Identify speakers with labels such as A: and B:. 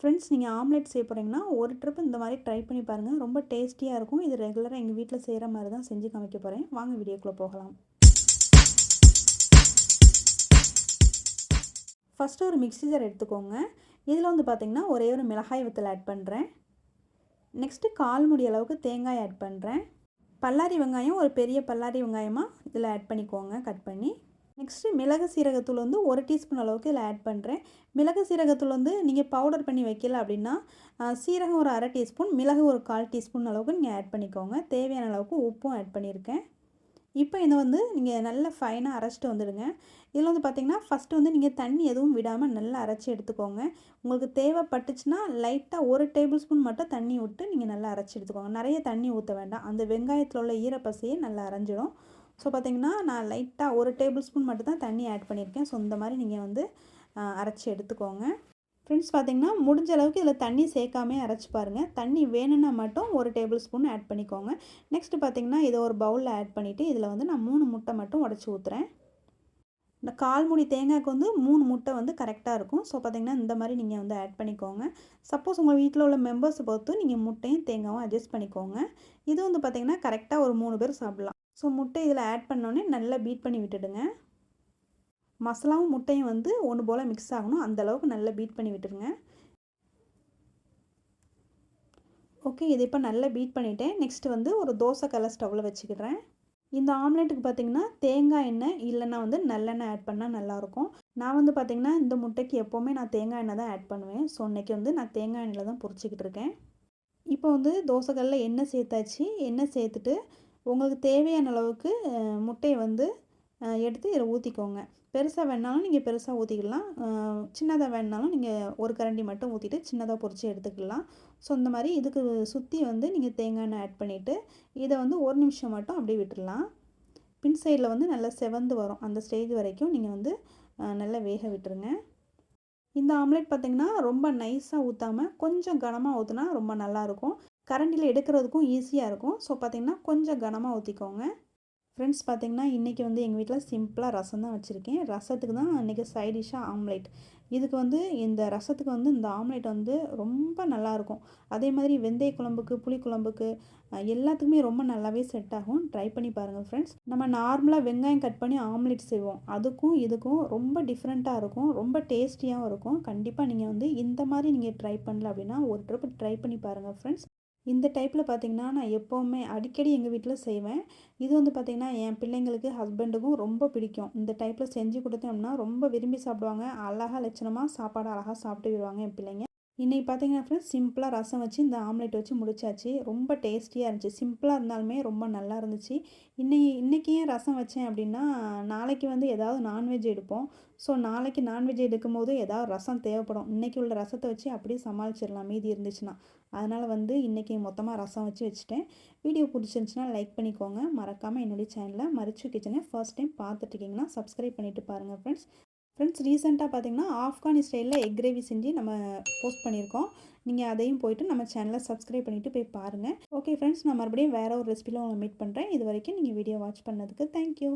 A: Friends நீங்கள் omelette செய்ய போகிறீங்கன்னா ஒரு ட்ரிப் இந்த மாதிரி ட்ரை பண்ணி பாருங்கள் ரொம்ப டேஸ்டியாக இருக்கும். இது ரெகுலராக எங்கள் வீட்டில் செய்கிற மாதிரி தான் செஞ்சு காமிக்க போகிறேன் வாங்க வீடியோக்குள்ளே போகலாம். ஃபஸ்ட்டு ஒரு மிக்ஸி ஜார் எடுத்துக்கோங்க. இதில் வந்து பார்த்திங்கன்னா ஒரே ஒரு மிளகாய் வத்தல் ஆட் பண்ணுறேன் நெக்ஸ்ட்டு கால் முடி அளவுக்கு தேங்காய் ஆட் பண்ணுறேன் பல்லாரி வெங்காயம் ஒரு பெரிய பல்லாரி வெங்காயமாக இதில் ஆட் பண்ணிக்கோங்க கட் பண்ணி. நெக்ஸ்ட்டு மிளகு சீரகத்தூள் வந்து ஒரு டீஸ்பூன் அளவுக்கு இதில் ஆட் பண்ணுறேன். மிளகு சீரகத்தூள் வந்து நீங்கள் பவுடர் பண்ணி வைக்கல அப்படின்னா சீரகம் ஒரு அரை டீஸ்பூன் மிளகு ஒரு கால் டீஸ்பூன் அளவுக்கு நீங்கள் ஆட் பண்ணிக்கோங்க. தேவையான அளவுக்கு உப்பும் ஆட் பண்ணியிருக்கேன். இப்போ இதை வந்து நீங்கள் நல்லா ஃபைனாக அரைச்சிட்டு வந்துடுங்க. இதில் வந்து பார்த்திங்கன்னா ஃபஸ்ட்டு வந்து நீங்கள் தண்ணி எதுவும் விடாமல் நல்லா அரைச்சி எடுத்துக்கோங்க. உங்களுக்கு தேவைப்பட்டுச்சுன்னா லைட்டாக ஒரு டேபிள் ஸ்பூன் மட்டும் தண்ணி விட்டு நீங்கள் நல்லா அரைச்சி எடுத்துக்கோங்க. நிறைய தண்ணி ஊற்ற வேண்டாம். அந்த வெங்காயத்தில் உள்ள ஈரப்பசையே நல்லா அரைஞ்சிடும். ஸோ பார்த்திங்கன்னா நான் லைட்டாக ஒரு டேபிள் ஸ்பூன் மட்டும் தான் தண்ணி ஆட் பண்ணியிருக்கேன். ஸோ இந்த மாதிரி நீங்கள் வந்து அரைச்சி எடுத்துக்கோங்க. ஃப்ரெண்ட்ஸ் பார்த்திங்கன்னா முடிஞ்ச அளவுக்கு இதில் தண்ணி சேர்க்காமே அரைச்சி பாருங்கள் தண்ணி வேணும்னா மட்டும் ஒரு டேபிள் ஸ்பூன் ஆட் பண்ணிக்கோங்க. நெக்ஸ்ட்டு பார்த்திங்கன்னா இதை ஒரு பவுலில் ஆட் பண்ணிவிட்டு இதில் வந்து நான் மூணு முட்டை மட்டும் உடச்சி ஊற்றுறேன் இந்த கால் முடி தேங்காய்க்கு வந்து மூணு முட்டை வந்து கரெக்டாக இருக்கும். ஸோ பார்த்திங்கன்னா இந்த மாதிரி நீங்கள் வந்து ஆட் பண்ணிக்கோங்க. சப்போஸ் உங்கள் வீட்டில் உள்ள மெம்பர்ஸை பொறுத்து நீங்கள் முட்டையும் தேங்காயும் அட்ஜஸ்ட் பண்ணிக்கோங்க. இது வந்து பார்த்திங்கன்னா கரெக்டாக ஒரு மூணு பேர் சாப்பிட்லாம். ஸோ முட்டை இதில் ஆட் பண்ணோன்னே நல்லா பீட் பண்ணி விட்டுடுங்க. மசாலாவும் முட்டையும் வந்து ஒன்று போல் மிக்ஸ் ஆகணும். அந்தளவுக்கு நல்லா பீட் பண்ணி விட்டுருங்க ஓகே இது இப்போ நல்லா பீட் பண்ணிவிட்டேன் நெக்ஸ்ட்டு வந்து ஒரு தோசை கலர் ஸ்டவ்வில் வச்சுக்கிறேன். இந்த ஆம்லேட்டுக்கு பார்த்திங்கன்னா தேங்காய் எண்ணெய் இல்லைன்னா வந்து நல்லெண்ணெய் ஆட் பண்ணால் நல்லாயிருக்கும் நான் வந்து பார்த்திங்கன்னா இந்த முட்டைக்கு எப்போவுமே நான் தேங்காய் எண்ணெய் தான் ஆட் பண்ணுவேன். ஸோ இன்றைக்கி வந்து நான் தேங்காய் எண்ணெயில் தான் பொறிச்சிக்கிட்டு இருக்கேன். இப்போ வந்து தோசைக்கல்லில் எண்ணெய் சேர்த்தாச்சு. எண்ணெய் சேர்த்துட்டு உங்களுக்கு தேவையான அளவுக்கு முட்டையை வந்து எடுத்து இதில் ஊற்றிக்கோங்க பெருசாக வேணாலும் நீங்கள் பெருசாக ஊற்றிக்கலாம் சின்னதாக வேணாலும் நீங்கள் ஒரு கரண்டி மட்டும் ஊற்றிட்டு சின்னதாக பொறிச்சு எடுத்துக்கலாம். ஸோ இந்த மாதிரி இதுக்கு சுற்றி வந்து நீங்கள் தேங்காய் எண்ணெய் ஆட் பண்ணிவிட்டு இதை வந்து ஒரு நிமிஷம் மட்டும் அப்படியே விட்டுடலாம் பின் சைடில் வந்து நல்லா செவந்து வரும். அந்த ஸ்டேஜ் வரைக்கும் நீங்கள் வந்து நல்லா வேக விட்டுருங்க. இந்த ஆம்லேட் பார்த்திங்கன்னா ரொம்ப நைஸாக ஊற்றாமல் கொஞ்சம் கனமாக ஊற்றினா ரொம்ப நல்லாயிருக்கும் கரண்டியில் எடுக்கிறதுக்கும் ஈஸியாக இருக்கும். ஸோ பார்த்திங்கன்னா கொஞ்சம் கனமாக ஊற்றிக்கோங்க ஃப்ரெண்ட்ஸ் பார்த்திங்கன்னா இன்றைக்கி வந்து எங்கள் வீட்டில் சிம்பிளாக ரசம் தான் வச்சுருக்கேன். ரசத்துக்கு தான் இன்றைக்கி சைடிஷாக ஆம்லேட் இதுக்கு வந்து இந்த ரசத்துக்கு வந்து இந்த ஆம்லேட் வந்து ரொம்ப நல்லாயிருக்கும் அதே மாதிரி வெந்தய குழம்புக்கு புளி குழம்புக்கு எல்லாத்துக்குமே ரொம்ப நல்லாவே செட் ஆகும். ட்ரை பண்ணி பாருங்கள் ஃப்ரெண்ட்ஸ் நம்ம நார்மலாக வெங்காயம் கட் பண்ணி ஆம்லேட் செய்வோம். அதுக்கும் இதுக்கும் ரொம்ப டிஃப்ரெண்ட்டாக இருக்கும். ரொம்ப டேஸ்டியாகவும் இருக்கும். கண்டிப்பாக நீங்கள் வந்து இந்த மாதிரி நீங்கள் ட்ரை பண்ணல அப்படின்னா ஒரு ட்ரிப் ட்ரை பண்ணி பாருங்கள் ஃப்ரெண்ட்ஸ் இந்த டைப்பில் பார்த்திங்கன்னா நான் எப்போவுமே அடிக்கடி எங்கள் வீட்டில் செய்வேன். இது வந்து பார்த்திங்கன்னா என் பிள்ளைங்களுக்கு ஹஸ்பண்டுக்கும் ரொம்ப பிடிக்கும். இந்த டைப்பில் செஞ்சு கொடுத்தோம்னா ரொம்ப விரும்பி சாப்பிடுவாங்க. அழகாக லட்சணமாக சாப்பாடு அழகாக சாப்பிட்டு விடுவாங்க என் பிள்ளைங்க. இன்றைக்கி பார்த்தீங்கன்னா ஃப்ரெண்ட்ஸ் சிம்பிளாக ரசம் வச்சு இந்த ஆம்லெட் வச்சு முடிச்சாச்சு. ரொம்ப டேஸ்டியாக இருந்துச்சு. சிம்பிளாக இருந்தாலுமே ரொம்ப நல்லா இருந்துச்சு. இன்னைக்கு இன்றைக்கி ஏன் ரசம் வச்சேன் அப்படின்னா நாளைக்கு வந்து ஏதாவது நான்வெஜ் எடுப்போம். ஸோ நாளைக்கு நான்வெஜ் எடுக்கும் போது ஏதாவது ரசம் தேவைப்படும். இன்றைக்கி உள்ள ரசத்தை வச்சு அப்படியே சமாளிச்சிடலாம். மீதி இருந்துச்சுன்னா. அதனால் வந்து இன்றைக்கி மொத்தமாக ரசம் வச்சு வச்சுட்டேன். வீடியோ பிடிச்சிருந்துச்சுன்னா லைக் பண்ணிக்கோங்க. மறக்காமல் என்னுடைய சேனலில் மரிச்சு கிச்சனை ஃபர்ஸ்ட் டைம் பார்த்துட்ருக்கீங்கன்னா சப்ஸ்கிரைப் பண்ணிவிட்டு பாருங்கள் ஃப்ரெண்ட்ஸ் ஃப்ரெண்ட்ஸ் ரீசெண்டாக பார்த்தீங்கன்னா ஆஃப்கானி ஸ்டைலில் எக் கிரேவி செஞ்சு நம்ம போஸ்ட் பண்ணியிருக்கோம். நீங்கள் அதையும் போயிட்டு நம்ம சேனலை சப்ஸ்கிரைப் பண்ணிவிட்டு போய் பாருங்கள் ஓகே ஃப்ரெண்ட்ஸ் நான் மறுபடியும் வேறு ஒரு ரெசிபியில் உங்களை மீட் பண்ணுறேன் இது வரைக்கும் நீங்கள் வீடியோ வாட்ச் பண்ணதுக்கு தேங்க்யூ